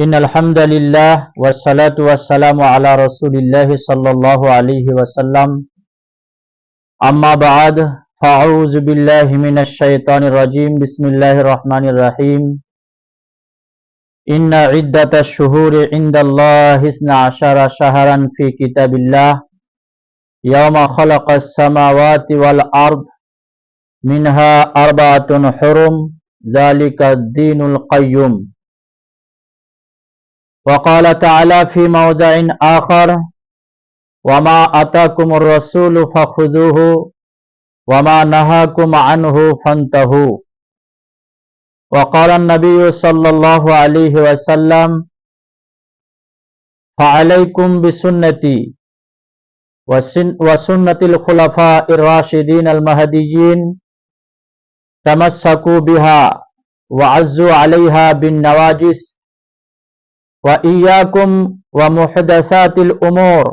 إن الحمد لله والصلاة والسلام على رسول الله صلى الله عليه وسلم. أما بعد فأعوذ بالله من الشيطان الرجيم. بسم الله الرحمن الرحيم. إن عدة الشهور عند الله اثنا عشر شهرا في كتاب الله. يوم خلق السماوات والأرض منها أربعة حرم ذلك الدين القيم. وقال تعالى في موضع آخر وما أتاكم الرسول فخذوه وما نهاكم عنه فانتهوا. وقال النبي صلى الله عليه وسلم فعليكم بسنتي وسن- وسنة الخلفاء الراشدين المهديين تمسكوا بها وعزوا عليها بالنواجس وإياكم ومحدثات الأمور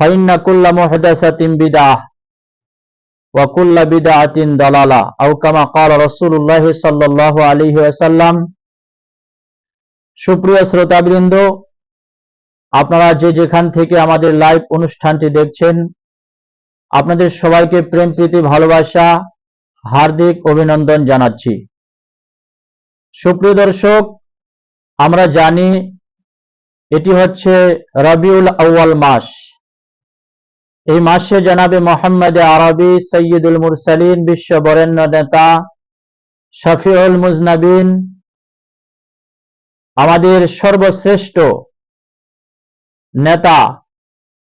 فإن كل محدثة بدعة وكل بدعة ضلالة أو كما قال رسول الله صلى الله عليه وسلم সুপ্রিয় শ্রোতাবৃন্দ আপনারা যে যেখান থেকে আমাদের লাইভ অনুষ্ঠানটি দেখছেন আপনাদের সবাইকে প্রেম প্রীতি ভালোবাসা হার্দিক অভিনন্দন জানাচ্ছি সুপ্রিয় দর্শক আমরা জানি এটি হচ্ছে রবিউল আউয়াল মাস। এই মাসে জানাবে মোহাম্মদ আরবি সৈয়দুল মুরসালিন, বিশ্ব বরেণ্য নেতা শফিউল মুজনাবিন। আমাদের সর্বশ্রেষ্ঠ নেতা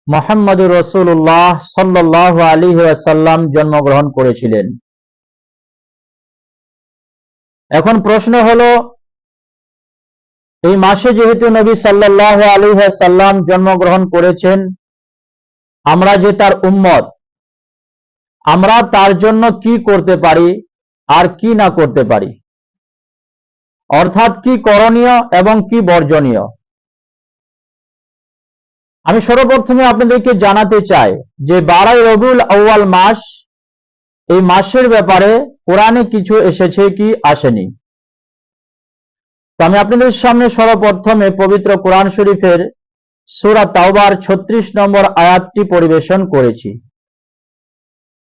মোহাম্মদুর রসুল্লাহ সাল্লাহ আলী ওয়াসাল্লাম জন্মগ্রহণ করেছিলেন। এখন প্রশ্ন হলো এই মাসে যেহেতু নবী সাল্লাহ আলী সাল্লাম জন্মগ্রহণ করেছেন, আমরা যে তার উম্মত, আমরা তার জন্য কি করতে পারি আর কি না করতে পারি? অর্থাৎ কি করণীয় এবং কি বর্জনীয়? আমি সর্বপ্রথমে আপনাদেরকে জানাতে চাই যে বারাই রবিউল আউয়াল মাস, এই মাসের ব্যাপারে কোরআনে কিছু এসেছে কি আসেনি? তো আমি আপনাদের সামনে সর্বপ্রথমে পবিত্র কোরআন শরীফের সুরা তাওবার ছত্রিশ নম্বর আয়াতটি পরিবেশন করেছি।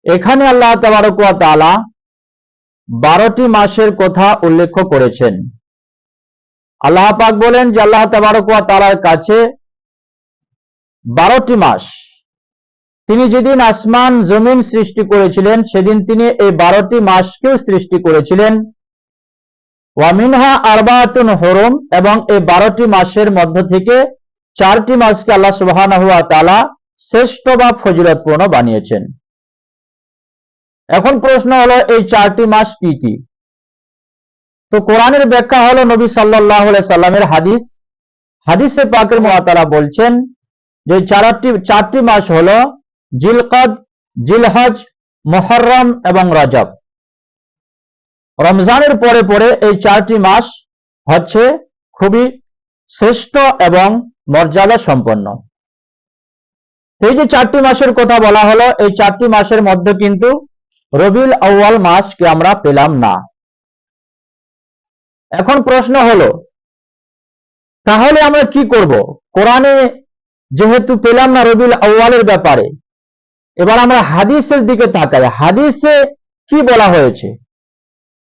এখানে আল্লাহ তাবারকুয়া তালা বারোটি মাসের কথা উল্লেখ করেছেন। আল্লাহ পাক বলেন যে আল্লাহ তাবারকুয়া তালার কাছে বারোটি মাস, তিনি যেদিন আসমান জমিন সৃষ্টি করেছিলেন, সেদিন তিনি এই বারোটি মাসকেও সৃষ্টি করেছিলেন। ওয়ামিনহা আরবাতুন হরম এবং এই বারোটি মাসের মধ্য থেকে চারটি মাসকে আল্লাহ সুবাহ শ্রেষ্ঠ বা ফজিলতপূর্ণ বানিয়েছেন। এখন প্রশ্ন হলো, এই চারটি মাস কি কি? তো কোরআনের ব্যাখ্যা হলো নবী সাল্লাহ সাল্লামের হাদিস। হাদিসে পাকের মহাতারা বলছেন যে চারটি চারটি মাস হলো জিলকদ, জিলহজ মোহরম এবং রজব। রমজানের পরে পরে এই চারটি মাস হচ্ছে খুবই শ্রেষ্ঠ এবং মর্যাদা সম্পন্ন। এই যে চারটি মাসের কথা বলা হলো, এই চারটি মাসের মধ্যে কিন্তু রবিউল আউয়াল মাসকে আমরা পেলাম না। এখন প্রশ্ন হলো, তাহলে আমরা কি করব? কোরআনে যেহেতু পেলাম না রবিউল আউয়ালের ব্যাপারে, এবার আমরা হাদিসের দিকে তাকাই। হাদিসে কি বলা হয়েছে?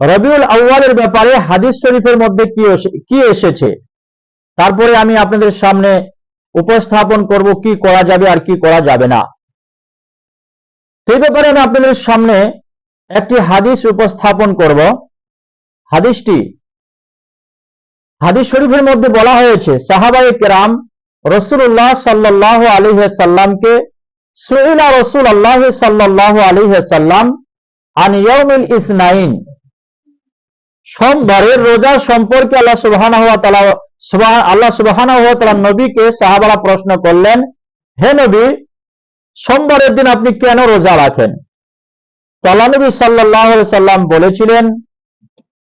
রবিউল আউয়ালের ব্যাপারে হাদিস শরীফের মধ্যে কি কি এসেছে? তারপরে আমি আপনাদের সামনে উপস্থাপন করব কি করা যাবে আর কি করা যাবে না। সেই ব্যাপারে আমি আপনাদের সামনে একটি হাদিস উপস্থাপন করব। হাদিসটি হাদিস শরীফের মধ্যে বলা হয়েছে সাহাবাই কেরাম রসুল্লাহ সাল্লাহ আলী সাল্লামকে সুইলা রসুল আল্লাহ সাল্লাহ আলী সাল্লাম আন ইয়ৌমিল ইসনাইন সোমবারের রোজা সম্পর্কে আল্লাহ সুবহান আল্লাহ ওয়া নবীকে সাহাবারা প্রশ্ন করলেন, হে নবী, সোমবারের দিন আপনি কেন রোজা রাখেন? আল্লাহ নবী সাল্লাল্লাহু সাল্লাম বলেছিলেন,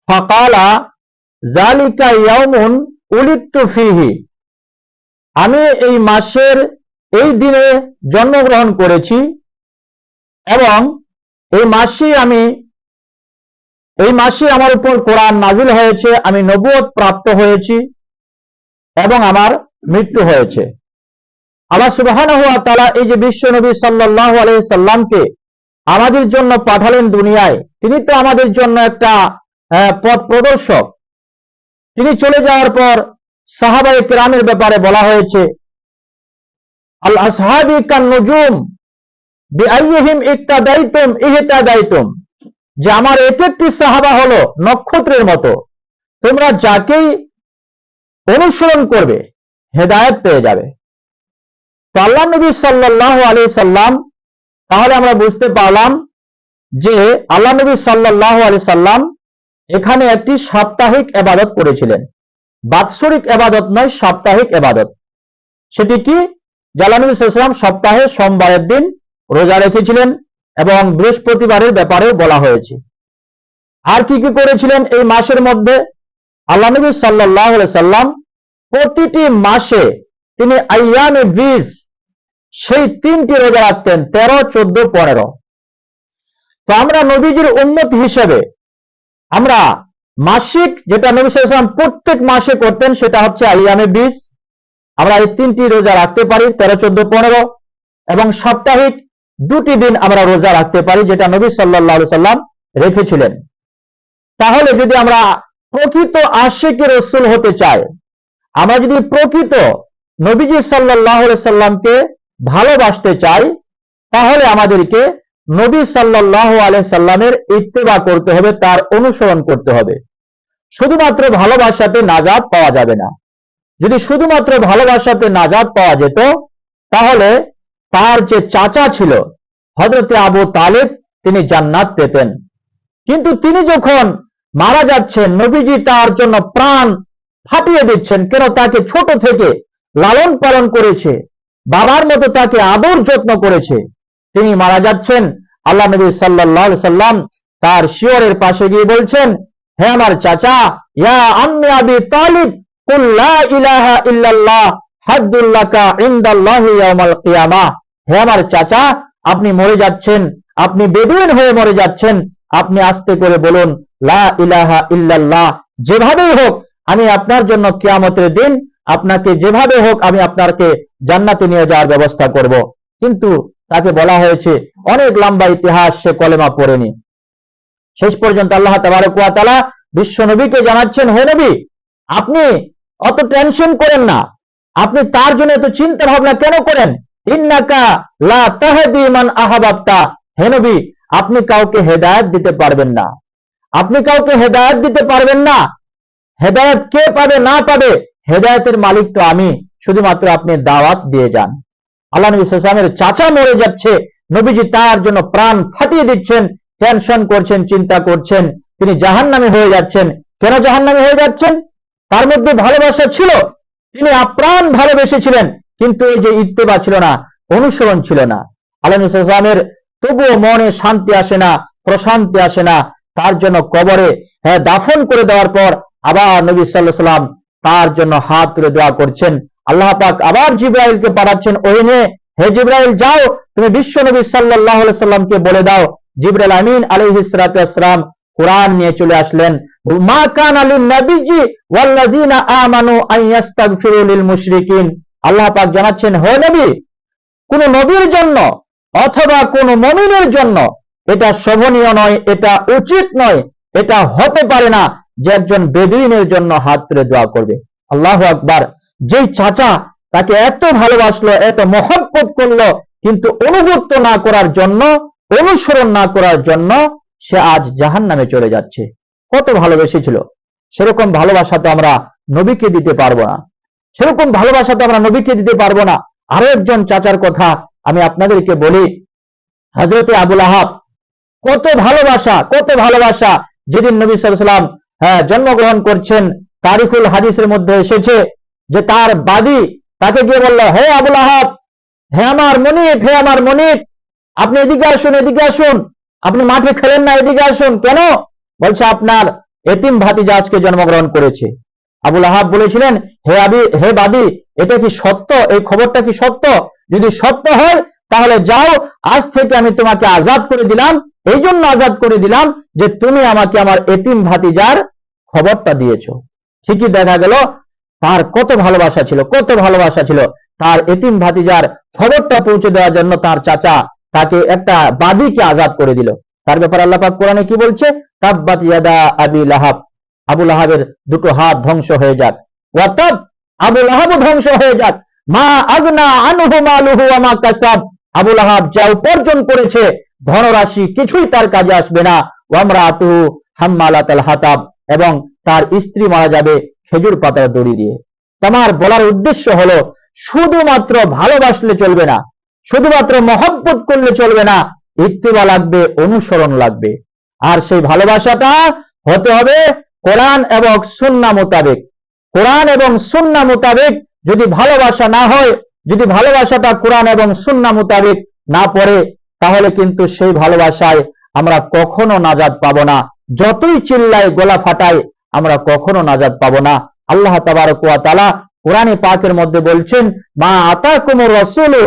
ফাকালা জালিকা ইয়াউমুন উলিদতু ফিহি। আমি এই মাসের এই দিনে জন্মগ্রহণ করেছি এবং এই মাসেই আমি এই মাসে আমার উপর কোরআন নাজিল হয়েছে, আমি নবুয়ত প্রাপ্ত হয়েছি এবং আমার মৃত্যু হয়েছে। আল্লাহ সুবাহান হওয়া তাআলা এই যে বিশ্ব নবী সাল্লাল্লাহু আলাইহি সাল্লামকে আমাদের জন্য পাঠালেন দুনিয়ায়, তিনি তো আমাদের জন্য একটা পথ প্রদর্শক। তিনি চলে যাওয়ার পর সাহাবায়ে কেরামের ব্যাপারে বলা হয়েছে আল আসহাবি কান নুজুম বিআইয়িহিম ইক্তাদাইতুম ইহতাদাইতুম। যে আমার এক একটি সাহাবা হলো নক্ষত্রের মতো। তোমরা যাকেই অনুসরণ করবে, হেদায়েত পেয়ে যাবে। তো আল্লাহ নবী সাল্লাল্লাহু আলাইহি সাল্লাম, তাহলে আমরা বুঝতে পারলাম যে আল্লাহ নবী সাল্লাল্লাহু আলাইহি সাল্লাম এখানে একটি সাপ্তাহিক এবাদত করেছিলেন। বাৎসরিক এবাদত নয়, সাপ্তাহিক এবাদত। সেটি কি? জাল্লা নবী সাল্লাম সপ্তাহে সোমবারের দিন রোজা রেখেছিলেন। এবং বৃহস্পতিবারের ব্যাপারেও বলা হয়েছে। আর কি কি করেছিলেন এই মাসের মধ্যে? আল্লাহ নবী সাল্লাহ সাল্লাম প্রতিটি মাসে তিনি আইয়ামে বীজ সেই তিনটি রোজা রাখতেন, তেরো, চোদ্দ, পনেরো। তো আমরা নবীজির উন্নত হিসেবে আমরা মাসিক যেটা নবী সাল্লাম প্রত্যেক মাসে করতেন, সেটা হচ্ছে আইয়ামে বীজ আমরা এই তিনটি রোজা রাখতে পারি, তেরো, চোদ্দ, পনেরো। এবং সাপ্তাহিক দুটি দিন আমরা রোজা রাখতে পারি, যেটা নবী সাল্লাহ সাল্লাম রেখেছিলেন। তাহলে যদি আমরা প্রকৃত আশেকে রসুল হতে চাই, আমরা যদি প্রকৃত নবীজি সাল্লাহ সাল্লামকে ভালোবাসতে চাই, তাহলে আমাদেরকে নবী সাল্লাহ আলাই সাল্লামের ইত্তেবা করতে হবে, তার অনুসরণ করতে হবে। শুধুমাত্র ভালোবাসাতে নাজাদ পাওয়া যাবে না। যদি শুধুমাত্র ভালোবাসাতে নাজাদ পাওয়া যেত, তাহলে তার যে চাচা ছিল হজরতে আবু তালেব, তিনি জান্নাত পেতেন। কিন্তু তিনি যখন মারা যাচ্ছেন, নবীজি তার জন্য প্রাণ ফাটিয়ে দিচ্ছেন, কেন তাকে ছোট থেকে লালন পালন করেছে, বাবার মতো তাকে আদর যত্ন করেছে, তিনি মারা যাচ্ছেন। আল্লাহ নবী সাল্লাহ সাল্লাম তার শিওরের পাশে গিয়ে বলছেন, হে আমার চাচা, ইয়া আম্মি আবি তালিব, কুল লা ইলাহা ইল্লাল্লাহ হাদ্দুল্লাকা ইনদাল্লাহি ইয়াউমাল কিয়ামাহ। হে আমার চাচা, আপনি মরে যাচ্ছেন। আপনি বেদুইন হয়ে মরে যাচ্ছেন। আপনি আস্তে করে বলুন, লা ইলাহা ইল্লাল্লাহ। যেভাবেই হোক, আমি আপনার জন্য কিয়ামতের দিন আপনাকে যেভাবে হোক আমি আপনাকে জান্নাতে নিয়ে যাওয়ার ব্যবস্থা করব। কিন্তু তাকে বলা হয়েছে, অনেক লম্বা ইতিহাস সে কলেমা পড়েনি। শেষ পর্যন্ত আল্লাহ তালা বিশ্ব নবীকে জানাচ্ছেন, হে নবী, আপনি অত টেনশন করেন না। আপনি তার জন্য এত চিন্তা ভাবনা কেন করেন? ইন্নাকা লা তাহদি মান নবী, আপনি কাউকে হেদায়েত দিতে পারবেন না। আপনি কাউকে হেদায়েত দিতে পারবেন না। হেদায়েত কে পাবে, না পাবে, হেদায়েতের মালিক তো আমি। শুধুমাত্র আপনি দাওয়াত দিয়ে যান। আল্লাহ নবী চাচা মরে যাচ্ছে। নবীজি তার জন্য প্রাণ ফাটিয়ে দিচ্ছেন, টেনশন করছেন, চিন্তা করছেন। তিনি জাহান্নামে হয়ে যাচ্ছেন। কেন জাহান্নামে হয়ে যাচ্ছেন? তার মধ্যে ভালোবাসা ছিল। তিনি আপ্রাণ ভালোবেসেছিলেন। কিন্তু এই যে ইত্তেবা ছিল না অনুসরণ ছিল না। সাল্লামের তবুও মনে শান্তি আসে না, প্রশান্তি আসে না, তার জন্য কবরে হ্যাঁ দাফন করে দেওয়ার পর আবার নবী সাল্লাহ সাল্লাম তার জন্য হাত তুলে দোয়া করছেন। আল্লাহ পাক আবার জিব্রাইলকে পাঠাচ্ছেন ওই নিয়ে হে জিব্রাইল, যাও, তুমি বিশ্ব নবী সাল্লাহ সাল্লামকে বলে দাও। জিব্রাইল আমিন আলহিসাম কোরআন নিয়ে চলে আসলেন। মা কান আলী নবীজি ওয়াল্লাযিনা আমানু আন লিল মুশরিকিন। আল্লাহ পাক জানাচ্ছেন, হে নবী, কোন নবীর জন্য অথবা কোন মমিনের জন্য এটা শোভনীয় নয়, এটা উচিত নয়, এটা হতে পারে না যে একজন বেদুইনের জন্য হাত তুলে দোয়া করবে। আল্লাহ আকবার, যেই চাচা তাকে এত ভালোবাসলো, এত মহব্বত করল, কিন্তু অনুগত্য না করার জন্য, অনুসরণ না করার জন্য সে আজ জাহান নামে চলে যাচ্ছে। কত ভালোবেসেছিল। সেরকম ভালোবাসা তো আমরা নবীকে দিতে পারব না। সেরকম ভালোবাসা তো আমরা নবীকে দিতে পারব না। আরও একজন চাচার কথা আমি আপনাদেরকে বলি। হজরতে আবুল আহাব, কত ভালোবাসা কত ভালোবাসা। যেদিন নবী সাল্লাম হ্যাঁ জন্মগ্রহণ করছেন তারিকুল হাদিসের মধ্যে এসেছে যে তার বাদী তাকে গিয়ে বলল, হে আবুল আহাব, হে আমার মনিপ হে আমার মনিপ আপনি এদিকে আসুন এদিকে আসুন। আপনি মাঠে খেলেন না, এদিকে আসুন। কেন? বলছে, আপনার এতিম ভাতিজা আজকে জন্মগ্রহণ করেছে। আবুল আহাব বলেছিলেন, হে আবি, হে বাদী, এটা কি সত্য? এই খবরটা কি সত্য? যদি সত্য হয়, তাহলে যাও, আজ থেকে আমি তোমাকে আজাদ করে দিলাম। এই জন্য আজাদ করে দিলাম যে তুমি আমাকে আমার এতিম ভাতিজার খবরটা দিয়েছ। ঠিকই দেখা গেল, তার কত ভালোবাসা ছিল, কত ভালোবাসা ছিল। তার এতিম ভাতিজার খবরটা পৌঁছে দেওয়ার জন্য তার চাচা তাকে একটা বাদিকে আজাদ করে দিল। তার ব্যাপারে আল্লাহ কোরআনে কি বলছে? তাব্বাত ইয়াদা আবি লাহাব। আবু লাহাবের দুটো হাত ধ্বংস হয়ে যাক। ওয়াতাব আবু লাহাব ধ্বংস হয়ে যাক। মা আগনা আনহু মালুহু ওয়া মা কাসাব। আবু লাহাব যা উপার্জন করেছে, ধনরাশি কিছুই তার কাজে আসবে না। ওয়ামরাতুহু হাম্মালাতাল হাতাব, এবং তার স্ত্রী মারা যাবে খেজুর পাতার দড়ি দিয়ে। তোমার বলার উদ্দেশ্য হলো, শুধুমাত্র ভালোবাসলে চলবে না, শুধুমাত্র মহব্বত করলে চলবে না, ইত্তিবা লাগবে, অনুসরণ লাগবে। আর সেই ভালোবাসাটা হতে হবে কোরআন এবং সুন্না মোতাবেক। কোরআন এবং সুন্না মোতাবেক যদি ভালোবাসা না হয়, যদি ভালোবাসাটা কোরআন এবং সুন্না মোতাবেক না পড়ে, তাহলে কিন্তু সেই ভালোবাসায় আমরা কখনো নাজাদ পাবো না। যতই চিল্লায় গলা ফাটায়, আমরা কখনো নাজাদ পাবো না। আল্লাহ তাবারক ওয়া তাআলা কোরআনে পাকের মধ্যে বলছেন, মা রাসূলু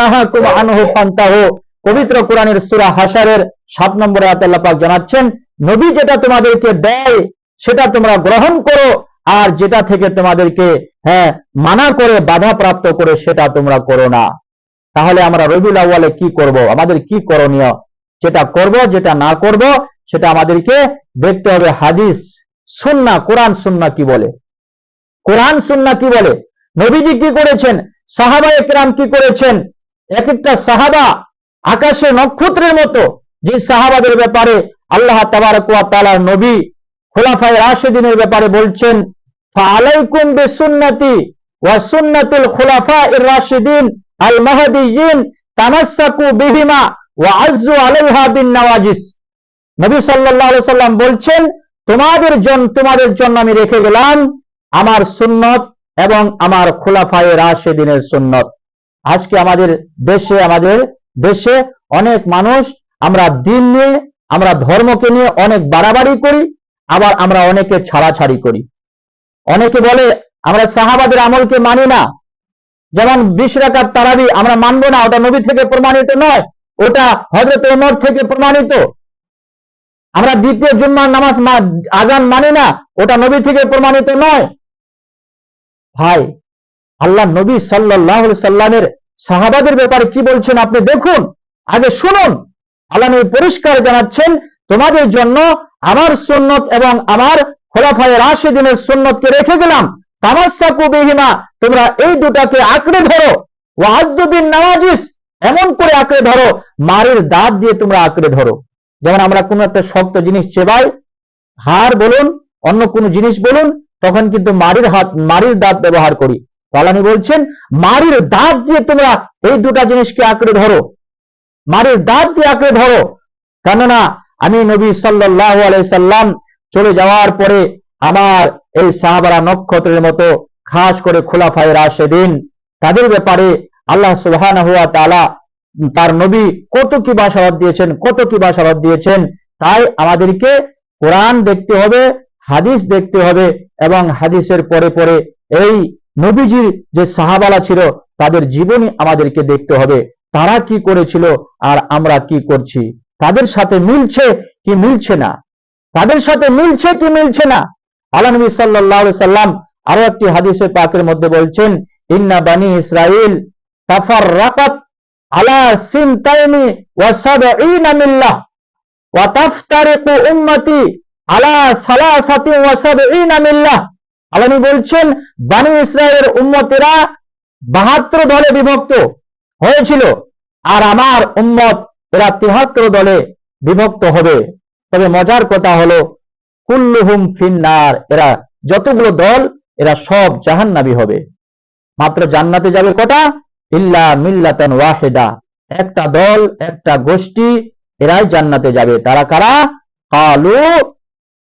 নাহাকুম আনহু ফান্তাহু। পবিত্র কোরআনের সুরা হাসারের সাত নম্বরে আয়াতে আল্লাহ পাক জানাচ্ছেন নবী যেটা তোমাদেরকে দেয়, সেটা তোমরা গ্রহণ করো, আর যেটা থেকে তোমাদেরকে হ্যাঁ মানা করে, বাধা প্রাপ্ত করে, সেটা তোমরা করো না। তাহলে আমরা রবিউল আউয়ালে কি করব? আমাদের কি করণীয়? যেটা করব, যেটা না করব, সেটা আমাদেরকে দেখতে হবে হাদিস, সুন্না, কোরআন, সুন্না কি বলে? কোরআন, সুন্না কি বলে? নবীজি কি করেছেন? সাহাবা একরাম কি করেছেন? এক একটা সাহাবা আকাশে নক্ষত্রের মতো, যে সাহাবাদের ব্যাপারে আল্লাহ তাবারক ওয়া তাআলার নবী খোলাফায়ে রাশিদিনের ব্যাপারে বলছেন বলছেন, তোমাদের জন্য তোমাদের জন্য আমি রেখে গেলাম আমার সুন্নত এবং আমার খোলাফায়ে রাশিদিনের সুন্নত। আজকে আমাদের দেশে আমাদের দেশে অনেক মানুষ আমরা দিন নিয়ে আমরা ধর্মকে নিয়ে অনেক বাড়াবাড়ি করি, আবার আমরা অনেকে ছাড়াছাড়ি করি। অনেকে বলে, আমরা সাহাবাদের আমলকে মানি না। যেমন বিশ রাকাত তারাবি আমরা মানবো না, ওটা নবী থেকে প্রমাণিত নয়, ওটা হজরত ওমর থেকে প্রমাণিত। আমরা দ্বিতীয় জুম্মার নামাজ আজান মানি না, ওটা নবী থেকে প্রমাণিত নয়। ভাই, আল্লাহ নবী সাল্লাহ সাল্লামের সাহাবাদের ব্যাপারে কি বলছেন আপনি দেখুন, আগে শুনুন। আল্লাহ পরিষ্কার জানাচ্ছেন, তোমাদের জন্য আমার সুন্নত এবং আমার খোলাফায় রাশেদিনের সুন্নতকে রেখে গেলাম। বিহিমা, তোমরা এই দুটাকে আঁকড়ে ধরো। ওয়াহাদ্দুবিন নামাজিস, এমন করে আঁকড়ে ধরো। মারের দাঁত দিয়ে তোমরা আঁকড়ে ধরো। যেমন আমরা কোনো একটা শক্ত জিনিস চেবাই হার বলুন, অন্য কোনো জিনিস বলুন, তখন কিন্তু মারির হাত, মারির দাঁত ব্যবহার করি। পালানি বলছেন, মারির দাঁত দিয়ে তোমরা এই দুটা জিনিসকে আঁকড়ে ধরো। মারির দাঁত দিয়ে আঁকড়ে ধরো। কেননা আমি নবী সাল্লাহ আলাইসাল্লাম চলে যাওয়ার পরে আমার এই সাহাবারা নক্ষত্রের মতো খাস করে খোলাফায় রাশেদিন, তাদের ব্যাপারে আল্লাহ সুবহান হুয়া তালা তার নবী কত কি বাসাবাদ দিয়েছেন, কত কি বাসাবাদ দিয়েছেন, তাই আমাদেরকে কোরআন দেখতে হবে, হাদিস দেখতে হবে এবং হাদিসের পরে পরে এই নবীজির যে সাহাবালা ছিল তাদের জীবনী আমাদেরকে দেখতে হবে। তারা কি করেছিল আর আমরা কি করছি? তাদের সাথে মিলছে কি মিলছে না? তাদের সাথে মিলছে কি মিলছে না? আল্লাহ নবী আলাইহি সাল্লাম আরও একটি হাদিসে পাকের মধ্যে বলছেন, ইন্না বানি ইসরাইল তাফাররাকাত আলা সিনতাইনি ওয়া সাবঈনা মিল্লাহ ওয়া তাফতারিকু উম্মতি আলা সালাসাতি ওয়া সাবঈনা মিল্লাহ। আল্লাহ বলছেন, বানি ইসরায়েলের উম্মতেরা 72 দলে বিভক্ত। হয়েছিল। আর আমার উম্মত এরা 73 দলে বিভক্ত হবে। তবে মজার কথা হলো, কুল্লুহুম ফিন্নার, এরা যতগুলো দল, এরা সব জাহান্নাবি হবে। মাত্র জান্নাতে যাবে কটা? ইল্লা মিল্লাতান ওয়াহিদা। একটা দল, একটা গোষ্ঠী, এরাই জান্নাতে যাবে। তারা কারা? কালু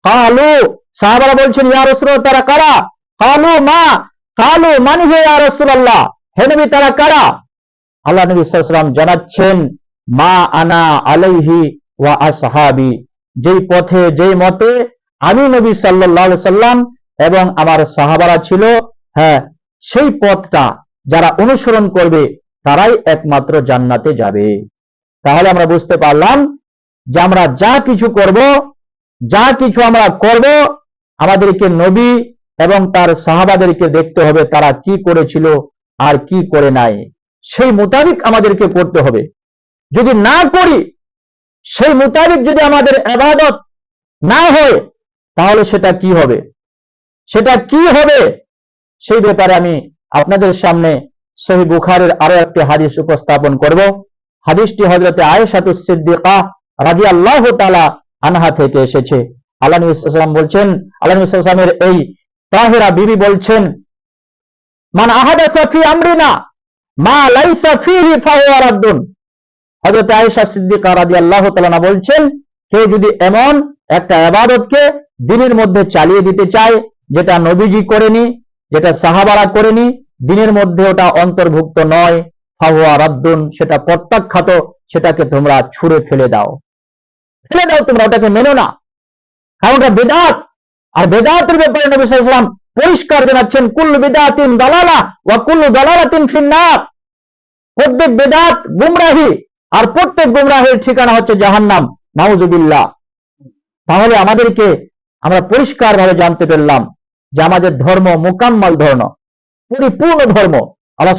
কালু, সাহাবারা বলছেন, ইয়া রাসূলুল্লাহ, তারা কারা? কালু মা, কালু মানে হে ইয়া রাসূলুল্লাহ। হে নবী, তারা কারা? আল্লাহ নবী ওয়াসাল্লাম জানাচ্ছেন, মা আনা আলাইহি ওয়া আসহাবি। যেই পথে, যেই মতে আমি নবী আলাইহি সাল্লাম এবং আমার সাহাবারা ছিল হ্যাঁ সেই পথটা যারা অনুসরণ করবে, তারাই একমাত্র জান্নাতে যাবে। তাহলে আমরা বুঝতে পারলাম যে আমরা যা কিছু করব, যা কিছু আমরা করব, আমাদেরকে নবী এবং তার সাহাবাদেরকে দেখতে হবে তারা কি করেছিল আর কি করে নাই। সেই মোতাবিক আমাদেরকে করতে হবে। যদি না করি সেই মোতাবিক যদি আমাদের আবাদত না হয়, তাহলে সেটা কি হবে? সেটা কি হবে? সেই ব্যাপারে আমি আপনাদের সামনে সহি বুখারের আরও একটি হাদিস উপস্থাপন করব। হাদিসটি হজরতে আয়েশাতু সিদ্দিকা রাজি আল্লাহ তালা আনহা থেকে এসেছে। আল্লাহ নবী সাল্লাল্লাহু আলাইহি ওয়াসাল্লাম বলছেন, আল্লাহ নবী সাল্লাল্লাহু আলাইহি ওয়াসাল্লামের এই তাহেরা বিবি বলছেন, মান আহাদাসা ফি আমরিনা বলছেন, কেউ যদি এমন একটা দিনের মধ্যে চালিয়ে দিতে চায়, যেটা নবীজি করেনি, যেটা সাহাবারা করেনি, দিনের মধ্যে ওটা অন্তর্ভুক্ত নয়, ফাহুয়া রাদ্দুন, সেটা প্রত্যাখ্যাত, সেটাকে তোমরা ছুঁড়ে ফেলে দাও। ফেলে দাও তোমরা, ওটাকে মেনো না। কারণ ওটা বেদাত। আর বেদাতের ব্যাপারে নবী সাল্লাল্লাহু পরিষ্কার জানাচ্ছেন, কুল্লু বিদাতিন দালালা ওয়া কুল্লু দালালাতিন ফিন্নার। প্রত্যেক বেদাত গুমরাহি আর প্রত্যেক গুমরাহির ঠিকানা হচ্ছে জাহান্নাম, নাউজুবিল্লাহ। তাহলে আমাদেরকে আমরা পরিষ্কার ভাবে জানতে পারলাম যে আমাদের ধর্ম মোকাম্মল ধর্ম, পরিপূর্ণ ধর্ম। আল্লাহ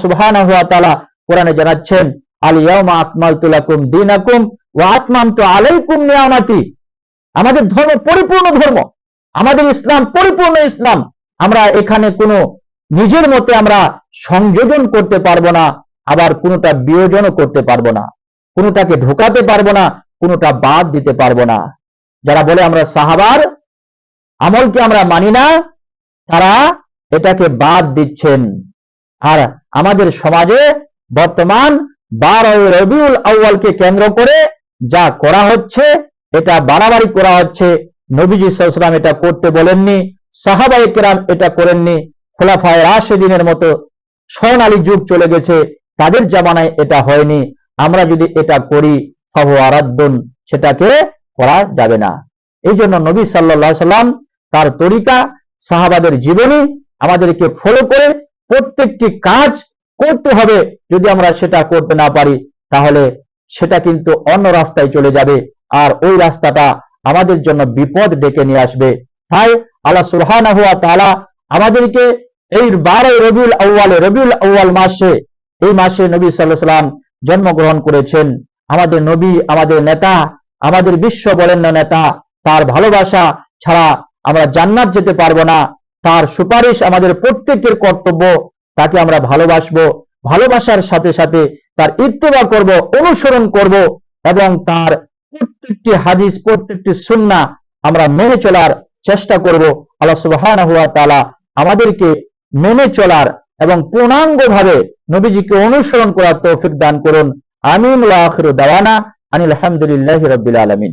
তাআলা কোরআনে জানাচ্ছেন আল ইয়াউমা আকমালতু লাকুম দীনাকুম ওয়া আতমামতু আলাইকুম নিয়ামাতি। আমাদের ধর্ম পরিপূর্ণ ধর্ম, আমাদের ইসলাম পরিপূর্ণ ইসলাম। আমরা এখানে কোনো নিজের মতে আমরা সংযোজন করতে পারব না, আবার কোনোটা বিয়োজনও করতে পারব না। কোনোটাকে ঢোকাতে পারব না, কোনোটা বাদ দিতে পারব না। যারা বলে আমরা সাহাবার, আমলকে আমরা মানি না, তারা এটাকে বাদ দিচ্ছেন। আর আমাদের সমাজে বর্তমান বারোই রবিউল আউ্য়ালকে কেন্দ্র করে যা করা হচ্ছে, এটা বাড়াবাড়ি করা হচ্ছে। নবীজি সাল্লাম এটা করতে বলেননি। সাহাবাই কেরাম এটা করেননি। খোলাফায় রাশেদিনের মতো স্বর্ণালী যুগ চলে গেছে, তাদের জামানায় এটা হয়নি। আমরা যদি এটা করি, ফাহু আরাধ্যন সেটাকে করা যাবে না। এই জন্য নবী সাল্লাহ সাল্লাম তার তরিকা, সাহাবাদের জীবনী আমাদেরকে ফলো করে প্রত্যেকটি কাজ করতে হবে। যদি আমরা সেটা করতে না পারি, তাহলে সেটা কিন্তু অন্য রাস্তায় চলে যাবে। আর ওই রাস্তাটা আমাদের জন্য বিপদ ডেকে নিয়ে আসবে। তাই আল্লাহ সুলহানা হুয়া তালা আমাদেরকে এই বারোই রবিউল আউ্য়ালে, রবিউল আউ্য়াল মাসে, এই মাসে নবী সাল্লাহ সাল্লাম জন্মগ্রহণ করেছেন। আমাদের নবী, আমাদের নেতা, আমাদের বিশ্ব বরেণ্য নেতা, তার ভালোবাসা ছাড়া আমরা জান্নাত যেতে পারব না। তার সুপারিশ, আমাদের প্রত্যেকের কর্তব্য, তাকে আমরা ভালোবাসবো, ভালোবাসার সাথে সাথে তার ইত্তেবা করব, অনুসরণ করব এবং তার প্রত্যেকটি হাদিস, প্রত্যেকটি সুন্না আমরা মেনে চলার চেষ্টা করব আল্লাহ সুবাহান হুয়া তালা আমাদেরকে মেনে চলার এবং পূর্ণাঙ্গ ভাবে নবীজিকে অনুসরণ করার তৌফিক দান করুন। আমিন ওয়া আখিরু দাওয়ানা আনিল আলহামদুলিল্লাহ রবিল আলামিন।